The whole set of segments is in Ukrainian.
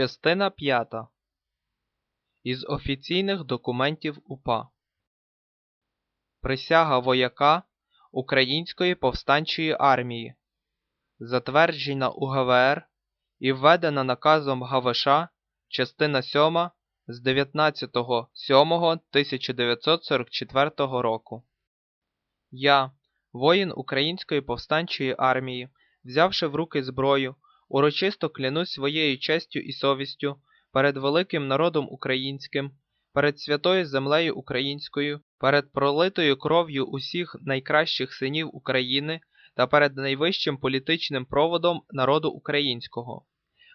Частина 5. Із офіційних документів УПА Присяга вояка Української повстанчої армії, затверджена УГВР і введена наказом ГВШ, частина 7 з 19.07.1944 року. Я, воїн Української повстанчої армії, взявши в руки зброю, урочисто клянусь своєю честю і совістю перед великим народом українським, перед святою землею українською, перед пролитою кров'ю усіх найкращих синів України та перед найвищим політичним проводом народу українського,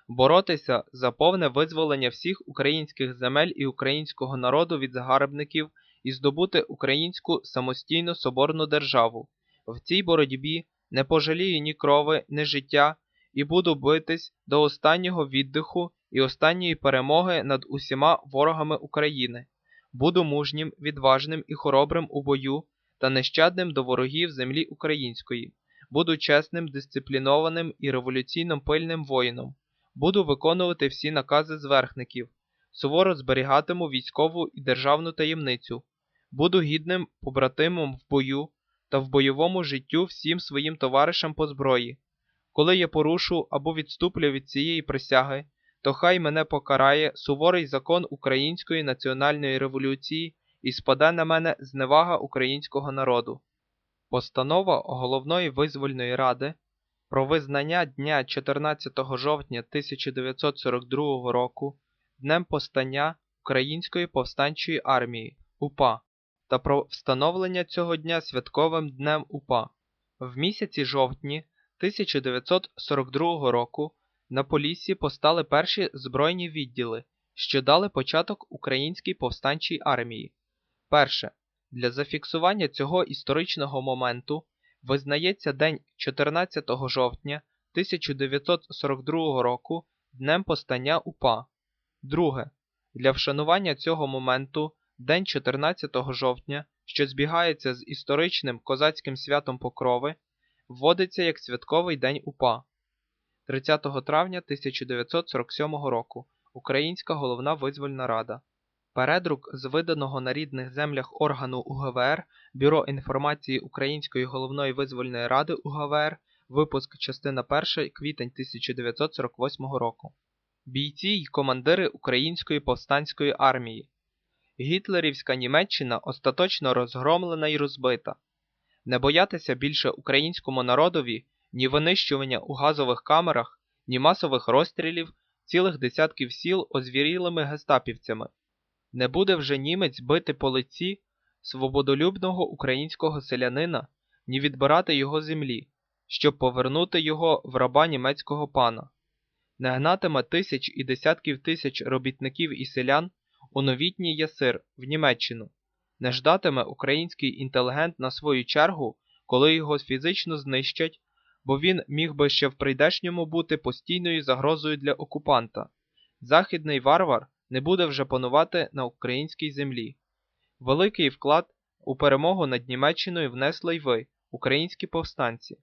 боротися за повне визволення всіх українських земель і українського народу від загарбників і здобути українську самостійну соборну державу. В цій боротьбі не пожалію ні крови, ні життя, і буду битись до останнього віддиху і останньої перемоги над усіма ворогами України. Буду мужнім, відважним і хоробрим у бою та нещадним до ворогів землі української. Буду чесним, дисциплінованим і революційно пильним воїном. Буду виконувати всі накази зверхників, суворо зберігатиму військову і державну таємницю. Буду гідним побратимом в бою та в бойовому життю всім своїм товаришам по зброї. Коли я порушу або відступлю від цієї присяги, то хай мене покарає суворий закон Української національної революції і спаде на мене зневага українського народу. Постанова Головної визвольної ради про визнання дня 14 жовтня 1942 року Днем Постання Української повстанчої армії УПА та про встановлення цього дня святковим днем УПА. В місяці жовтні 1942 року на Поліссі постали перші збройні відділи, що дали початок Українській повстанчій армії. Перше. Для зафіксування цього історичного моменту визнається день 14 жовтня 1942 року Днем Постання УПА. Друге. Для вшанування цього моменту День 14 жовтня, що збігається з історичним козацьким святом Покрови, вводиться як святковий день УПА. 30 травня 1947 року Українська головна визвольна рада. Передрук з виданого на рідних землях органу УГВР Бюро інформації Української головної визвольної ради УГВР, випуск частина 1 квітень 1948 року. Бійці й командири Української повстанської армії. Гітлерівська Німеччина остаточно розгромлена і розбита. Не боятися більше українському народові ні винищування у газових камерах, ні масових розстрілів цілих десятків сіл озвірілими гестапівцями. Не буде вже німець бити по лиці свободолюбного українського селянина, ні відбирати його землі, щоб повернути його в раба німецького пана. Не гнатиме тисяч і десятків тисяч робітників і селян у новітній ясир в Німеччину, не ждатиме український інтелігент на свою чергу, коли його фізично знищать, бо він міг би ще в прийдешньому бути постійною загрозою для окупанта. Західний варвар не буде вже панувати на українській землі. Великий вклад у перемогу над Німеччиною внесли й ви, українські повстанці.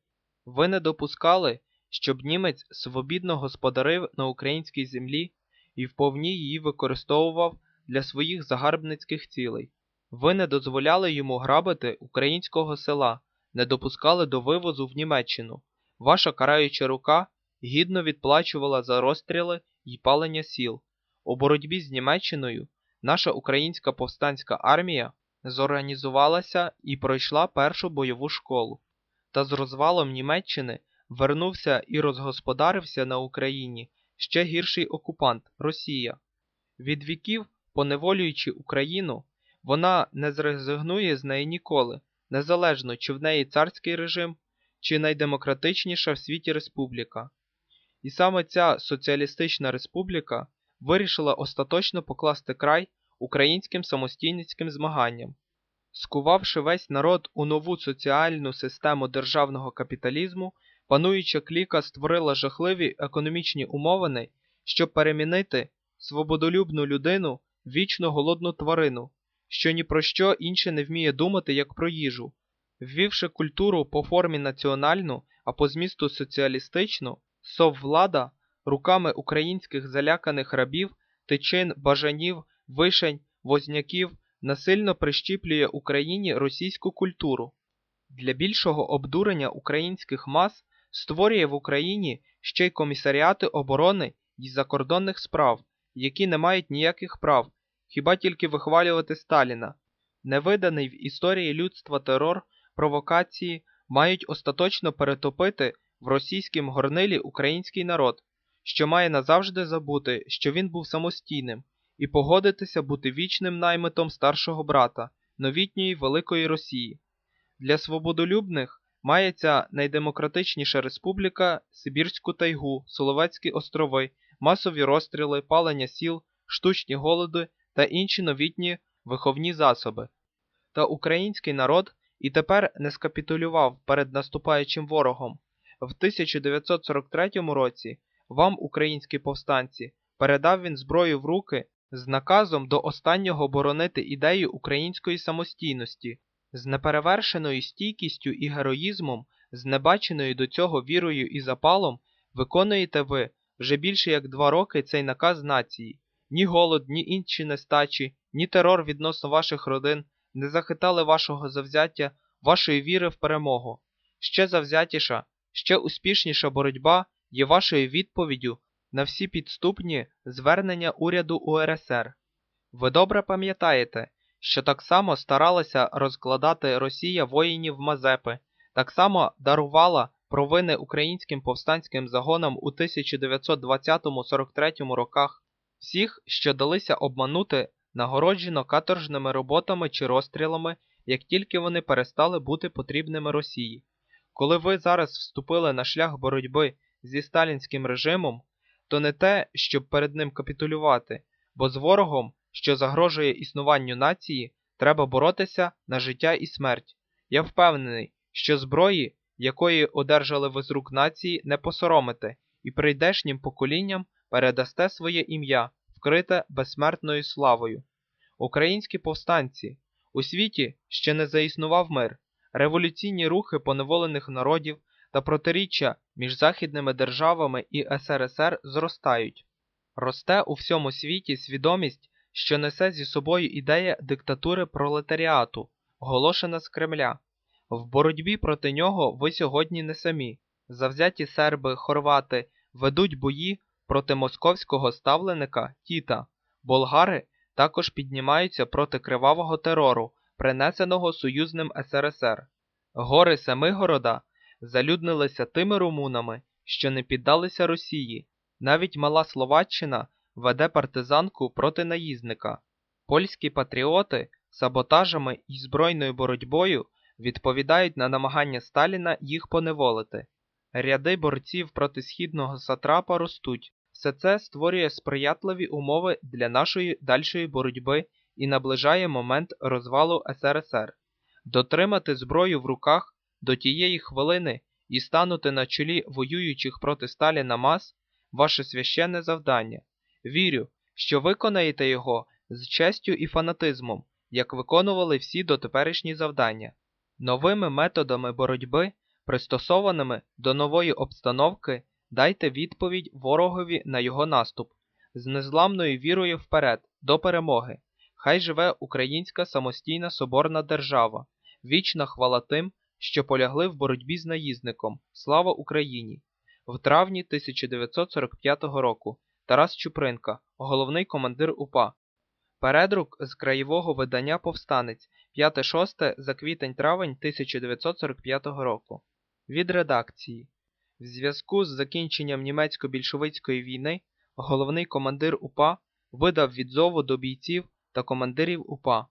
Ви не допускали, щоб німець свобідно господарив на українській землі і вповні її використовував для своїх загарбницьких цілей. Ви не дозволяли йому грабити українського села, не допускали до вивозу в Німеччину. Ваша караюча рука гідно відплачувала за розстріли й палення сіл. У боротьбі з Німеччиною наша українська повстанська армія зорганізувалася і пройшла першу бойову школу. Та з розвалом Німеччини вернувся і розгосподарився на Україні ще гірший окупант Росія. Від віків, поневолюючи Україну, вона не зрезигнує з неї ніколи, незалежно чи в неї царський режим, чи найдемократичніша в світі республіка. І саме ця соціалістична республіка вирішила остаточно покласти край українським самостійницьким змаганням. Скувавши весь народ у нову соціальну систему державного капіталізму, пануюча кліка створила жахливі економічні умовини, щоб перемінити свободолюбну людину в вічно голодну тварину, що ні про що інше не вміє думати, як про їжу. Ввівши культуру по формі національну, а по змісту соціалістичну, соввлада руками українських заляканих рабів, тичин, бажанів, вишень, возняків насильно прищіплює Україні російську культуру. Для більшого обдурення українських мас створює в Україні ще й комісаріати оборони і закордонних справ, які не мають ніяких прав, хіба тільки вихвалювати Сталіна. Невиданий в історії людства терор, провокації мають остаточно перетопити в російськім горнилі український народ, що має назавжди забути, що він був самостійним, і погодитися бути вічним наймитом старшого брата, новітньої Великої Росії. Для свободолюбних має ця найдемократичніша республіка Сибірську тайгу, Соловецькі острови, масові розстріли, палення сіл, штучні голоди та інші новітні виховні засоби. Та український народ і тепер не скапітулював перед наступаючим ворогом. В 1943 році вам, українські повстанці, передав він зброю в руки з наказом до останнього боронити ідею української самостійності, з неперевершеною стійкістю і героїзмом, з небаченою до цього вірою і запалом, виконуєте ви вже більше як два роки цей наказ нації. Ні голод, ні інші нестачі, ні терор відносно ваших родин не захитали вашого завзяття, вашої віри в перемогу. Ще завзятіша, ще успішніша боротьба є вашою відповіддю на всі підступні звернення уряду УРСР. Ви добре пам'ятаєте, що так само старалася розкладати Росія воїнів Мазепи, так само дарувала провини українським повстанським загонам у 1920-43 роках, всіх, що далися обманути, нагороджено каторжними роботами чи розстрілами, як тільки вони перестали бути потрібними Росії. Коли ви зараз вступили на шлях боротьби зі сталінським режимом, то не те, щоб перед ним капітулювати, бо з ворогом, що загрожує існуванню нації, треба боротися на життя і смерть. Я впевнений, що зброї, якої одержали ви з рук нації, не посоромите, і прийдешнім поколінням передасте своє ім'я, вкрите безсмертною славою. Українські повстанці у світі ще не заіснував мир, революційні рухи поневолених народів та протиріччя між західними державами і СРСР зростають. Росте у всьому світі свідомість, що несе зі собою ідея диктатури пролетаріату, оголошена з Кремля. В боротьбі проти нього ви сьогодні не самі. Завзяті серби, хорвати ведуть бої проти московського ставленика Тіта, болгари також піднімаються проти кривавого терору, принесеного союзним СРСР. Гори Семигорода залюднилися тими румунами, що не піддалися Росії. Навіть мала Словаччина веде партизанку проти наїзника. Польські патріоти саботажами і збройною боротьбою відповідають на намагання Сталіна їх поневолити. Ряди борців проти східного сатрапа ростуть. Все це створює сприятливі умови для нашої дальшої боротьби і наближає момент розвалу СРСР. Дотримати зброю в руках до тієї хвилини і станути на чолі воюючих проти Сталіна мас ваше священне завдання. Вірю, що виконаєте його з честю і фанатизмом, як виконували всі дотеперішні завдання. Новими методами боротьби, пристосованими до нової обстановки, дайте відповідь ворогові на його наступ, з незламною вірою вперед, до перемоги. Хай живе українська самостійна соборна держава, вічна хвала тим, що полягли в боротьбі з наїзником. Слава Україні! В травні 1945 року Тарас Чупринка, головний командир УПА. Передрук з краєвого видання Повстанець 5-6 за квітень-травень 1945 року. Від редакції. В зв'язку з закінченням німецько-більшовицької війни головний командир УПА видав відзову до бійців та командирів УПА